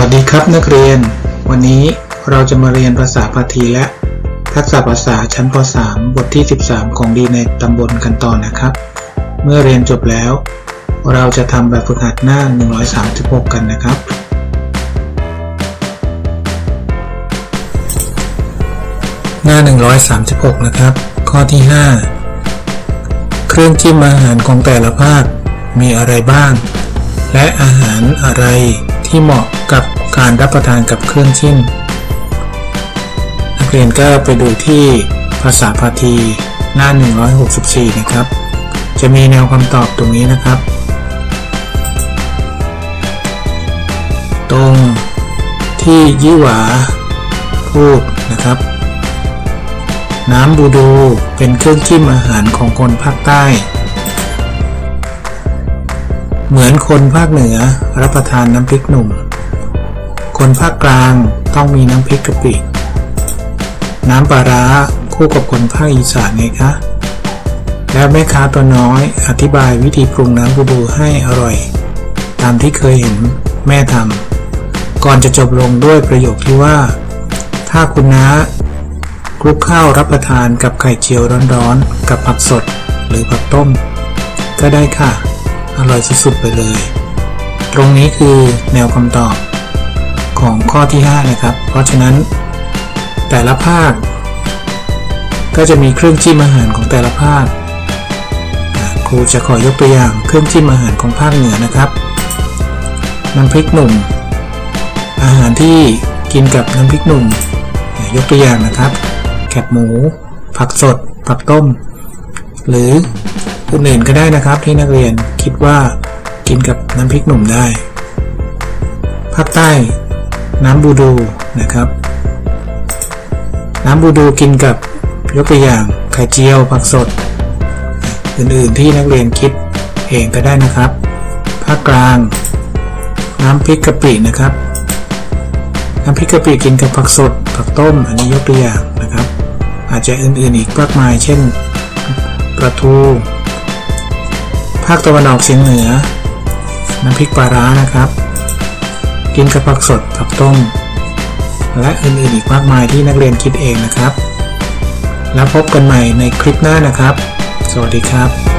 วัสดีครับนักเรียน วันนี้เราจะมาเรียนภาษาพาทีและ ทักษะภาษาชั้นป .3 บทที่ 13 ของดีในตำบลกันต่อนะครับ เมื่อเรียนจบแล้ว เราจะทำแบบฝึกหัดหน้า 136 กันนะครับ หน้า 136 นะครับ ข้อที่ 5 เครื่องจิ้มอาหารของแต่ละภาคมีอะไรบ้าง และอาหารอะไรที่เหมาะ กับการรับประทานกับเครื่องจิ้มนักเรียนก็ไปดูที่ภาษาพาทีหน้า 164 นะครับ จะมีแนวคำตอบตรงนี้นะครับ ตรงที่ยี่หวาพูดนะครับ น้ำบูดูเป็นเครื่องจิ้มอาหารของคนภาคใต้ เหมือนคนภาคเหนือรับประทานน้ำพริกหนุ่ม คนภาคกลางต้องมีน้ำพริกกะปิ น้ำปลาร้าคู่กับคนภาคอีสานไงคะ แล้วแม่ค้าตัวน้อยอธิบายวิธีปรุงน้ำบูดูให้อร่อย ตามที่เคยเห็นแม่ทำก่อนจะจบลงด้วยประโยคที่ว่า ถ้าคุณน้าคลุกข้าวรับประทานกับไข่เจียวร้อนๆ กับผักสดหรือผักต้ม ก็ได้ค่ะ อร่อยสุดๆไปเลย ตรงนี้คือแนวคำตอบ ของข้อที่ 5 นะครับ เพราะฉะนั้นแต่ละภาค ก็จะมีเครื่องจิ้มอาหารของแต่ละภาคครูจะขอยกตัวอย่างเครื่องจิ้มอาหารของภาคเหนือนะครับ น้ำพริกหนุ่ม อาหารที่กินกับน้ำพริกหนุ่ม ยกตัวอย่างนะครับ แคบหมู ผักสด ผักต้ม หรืออื่นๆก็ได้นะครับที่นักเรียนคิดว่ากินกับน้ำพริกหนุ่มได้ ภาคใต้ น้ำบูดูนะครับ น้ำบูดูกินกับยกตัวอย่างไข่เจียวผักสด อื่นๆที่นักเรียนคิดเองก็ได้นะครับภาคกลาง น้ำพริกกะปินะครับ น้ำพริกกะปิกินกับผักสด ผักต้ม อันนี้ยกตัวอย่างนะครับ อาจจะอื่นๆอีกมากมาย เช่นปลาทูภาคตะวันออกเฉียงเหนือ น้ำพริกปลาร้านะครับ กินกับผักสดผักต้ม และอื่นๆอีกมากมายที่นักเรียนคิดเองนะครับ แล้วพบกันใหม่ในคลิปหน้านะครับ สวัสดีครับ